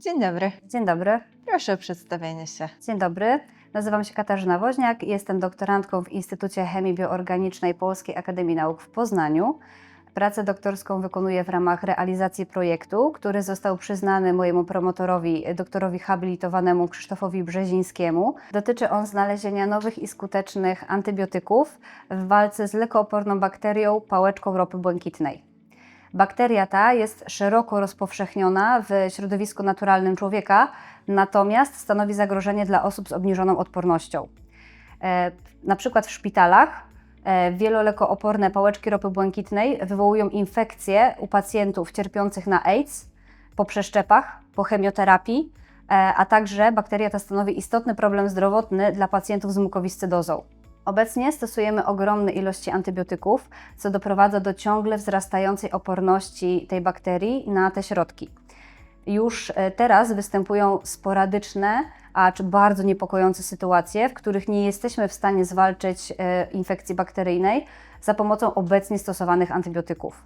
Dzień dobry. Dzień dobry. Proszę o przedstawienie się. Dzień dobry. Nazywam się Katarzyna Woźniak. Jestem doktorantką w Instytucie Chemii Bioorganicznej Polskiej Akademii Nauk w Poznaniu. Pracę doktorską wykonuję w ramach realizacji projektu, który został przyznany mojemu promotorowi, doktorowi habilitowanemu Krzysztofowi Brzezińskiemu. Dotyczy on znalezienia nowych i skutecznych antybiotyków w walce z lekooporną bakterią pałeczką ropy błękitnej. Bakteria ta jest szeroko rozpowszechniona w środowisku naturalnym człowieka, natomiast stanowi zagrożenie dla osób z obniżoną odpornością. E, na przykład w szpitalach e, wielolekooporne pałeczki ropy błękitnej wywołują infekcje u pacjentów cierpiących na AIDS po przeszczepach, po chemioterapii, e, a także bakteria ta stanowi istotny problem zdrowotny dla pacjentów z mukowiscydozą. Obecnie stosujemy ogromne ilości antybiotyków, co doprowadza do ciągle wzrastającej oporności tej bakterii na te środki. Już e, teraz występują sporadyczne, a czy bardzo niepokojące sytuacje, w których nie jesteśmy w stanie zwalczyć e, infekcji bakteryjnej za pomocą obecnie stosowanych antybiotyków.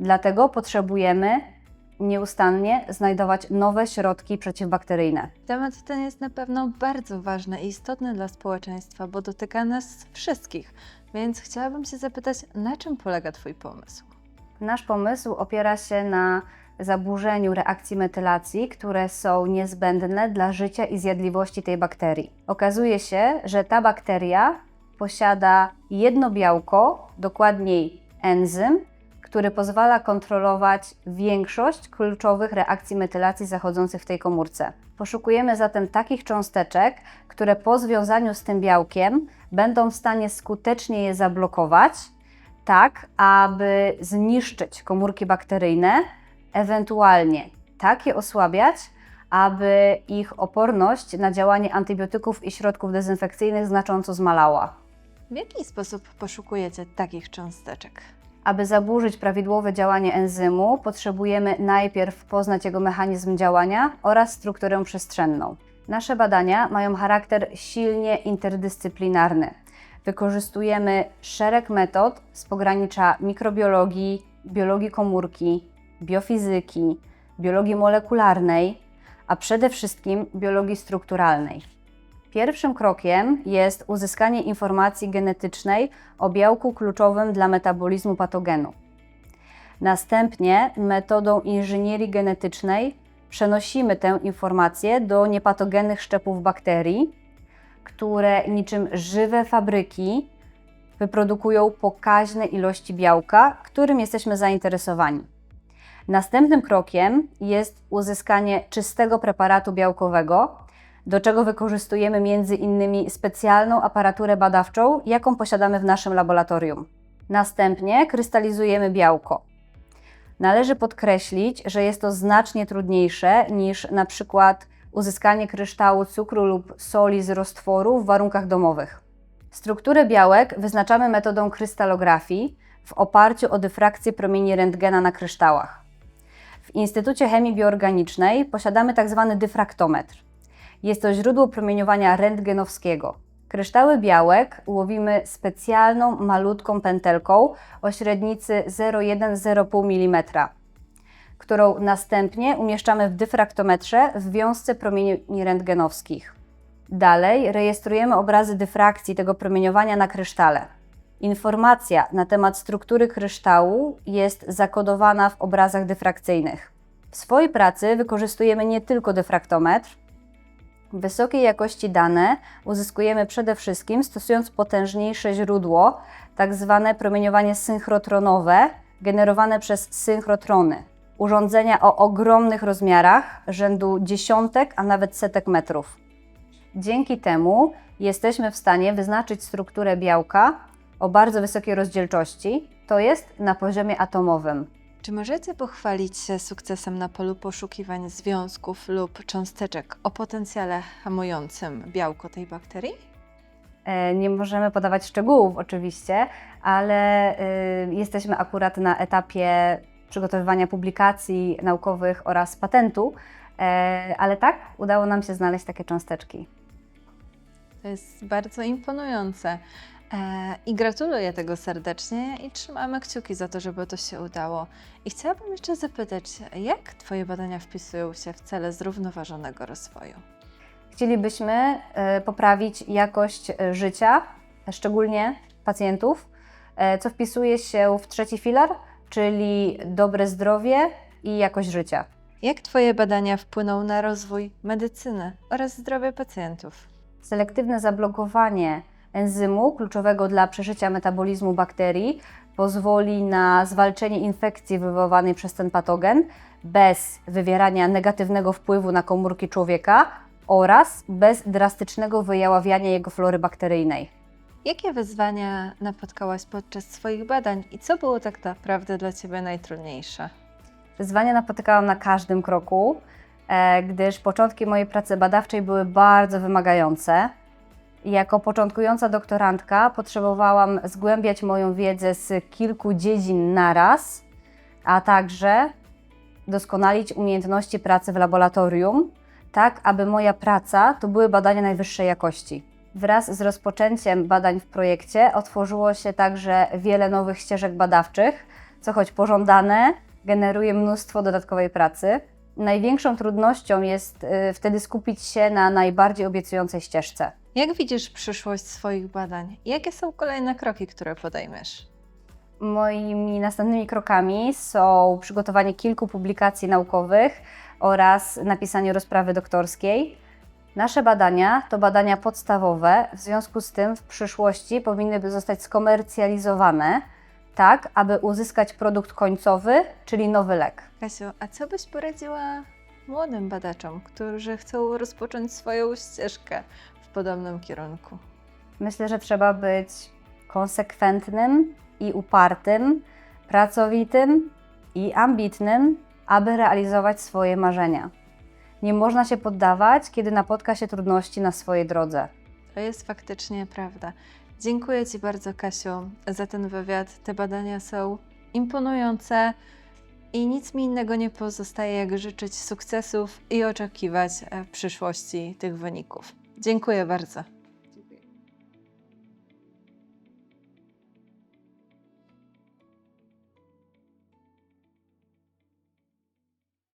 Dlatego potrzebujemy nieustannie znajdować nowe środki przeciwbakteryjne. Temat ten jest na pewno bardzo ważny i istotny dla społeczeństwa, bo dotyka nas wszystkich. Więc chciałabym się zapytać, na czym polega Twój pomysł? Nasz pomysł opiera się na zaburzeniu reakcji metylacji, które są niezbędne dla życia i zjadliwości tej bakterii. Okazuje się, że ta bakteria posiada jedno białko, dokładniej enzym, który pozwala kontrolować większość kluczowych reakcji metylacji zachodzących w tej komórce. Poszukujemy zatem takich cząsteczek, które po związaniu z tym białkiem będą w stanie skutecznie je zablokować, tak aby zniszczyć komórki bakteryjne, ewentualnie tak je osłabiać, aby ich oporność na działanie antybiotyków i środków dezynfekcyjnych znacząco zmalała. W jaki sposób poszukujecie takich cząsteczek? Aby zaburzyć prawidłowe działanie enzymu, potrzebujemy najpierw poznać jego mechanizm działania oraz strukturę przestrzenną. Nasze badania mają charakter silnie interdyscyplinarny. Wykorzystujemy szereg metod z pogranicza mikrobiologii, biologii komórki, biofizyki, biologii molekularnej, a przede wszystkim biologii strukturalnej. Pierwszym krokiem jest uzyskanie informacji genetycznej o białku kluczowym dla metabolizmu patogenu. Następnie metodą inżynierii genetycznej przenosimy tę informację do niepatogennych szczepów bakterii, które niczym żywe fabryki wyprodukują pokaźne ilości białka, którym jesteśmy zainteresowani. Następnym krokiem jest uzyskanie czystego preparatu białkowego, do czego wykorzystujemy między innymi specjalną aparaturę badawczą, jaką posiadamy w naszym laboratorium. Następnie krystalizujemy białko. Należy podkreślić, że jest to znacznie trudniejsze niż na przykład uzyskanie kryształu cukru lub soli z roztworu w warunkach domowych. Strukturę białek wyznaczamy metodą krystalografii w oparciu o dyfrakcję promieni rentgena na kryształach. W Instytucie Chemii Bioorganicznej posiadamy tzw. dyfraktometr. Jest to źródło promieniowania rentgenowskiego. Kryształy białek łowimy specjalną, malutką pętelką o średnicy 0,1-0,5 mm, którą następnie umieszczamy w dyfraktometrze w wiązce promieni rentgenowskich. Dalej rejestrujemy obrazy dyfrakcji tego promieniowania na krysztale. Informacja na temat struktury kryształu jest zakodowana w obrazach dyfrakcyjnych. W swojej pracy wykorzystujemy nie tylko dyfraktometr, Wysokiej jakości dane uzyskujemy przede wszystkim stosując potężniejsze źródło, tak zwane promieniowanie synchrotronowe, generowane przez synchrotrony. Urządzenia o ogromnych rozmiarach, rzędu dziesiątek, a nawet setek metrów. Dzięki temu jesteśmy w stanie wyznaczyć strukturę białka o bardzo wysokiej rozdzielczości, to jest na poziomie atomowym. Czy możecie pochwalić się sukcesem na polu poszukiwań związków lub cząsteczek o potencjale hamującym białko tej bakterii? E, Nie możemy podawać szczegółów oczywiście, ale y, jesteśmy akurat na etapie przygotowywania publikacji naukowych oraz patentu, e, ale tak, udało nam się znaleźć takie cząsteczki. To jest bardzo imponujące. E, I gratuluję tego serdecznie i trzymamy kciuki za to, żeby to się udało. I chciałabym jeszcze zapytać, jak Twoje badania wpisują się w cele zrównoważonego rozwoju? Chcielibyśmy e, poprawić jakość e, życia, szczególnie pacjentów, co wpisuje się w trzeci filar, czyli dobre zdrowie i jakość życia. Jak Twoje badania wpłyną na rozwój medycyny oraz zdrowie pacjentów? Selektywne zablokowanie enzymu kluczowego dla przeżycia metabolizmu bakterii pozwoli na zwalczenie infekcji wywołanej przez ten patogen bez wywierania negatywnego wpływu na komórki człowieka oraz bez drastycznego wyjaławiania jego flory bakteryjnej. Jakie wyzwania napotkałaś podczas swoich badań i co było tak naprawdę dla Ciebie najtrudniejsze? Wyzwania napotykałam na każdym kroku, e, gdyż początki mojej pracy badawczej były bardzo wymagające. Jako początkująca doktorantka potrzebowałam zgłębiać moją wiedzę z kilku dziedzin naraz, a także doskonalić umiejętności pracy w laboratorium, tak aby moja praca to były badania najwyższej jakości. Wraz z rozpoczęciem badań w projekcie otworzyło się także wiele nowych ścieżek badawczych, co choć pożądane, generuje mnóstwo dodatkowej pracy. Największą trudnością jest y, wtedy skupić się na najbardziej obiecującej ścieżce. Jak widzisz przyszłość swoich badań? Jakie są kolejne kroki, które podejmiesz? Moimi następnymi krokami są przygotowanie kilku publikacji naukowych oraz napisanie rozprawy doktorskiej. Nasze badania to badania podstawowe, w związku z tym w przyszłości powinny zostać skomercjalizowane, tak aby uzyskać produkt końcowy, czyli nowy lek. Kasiu, a co byś poradziła młodym badaczom, którzy chcą rozpocząć swoją ścieżkę w podobnym kierunku? Myślę, że trzeba być konsekwentnym i upartym, pracowitym i ambitnym, aby realizować swoje marzenia. Nie można się poddawać, kiedy napotka się trudności na swojej drodze. To jest faktycznie prawda. Dziękuję Ci bardzo, Kasiu, za ten wywiad. Te badania są imponujące i nic mi innego nie pozostaje, jak życzyć sukcesów i oczekiwać e, w przyszłości tych wyników. Dziękuję bardzo.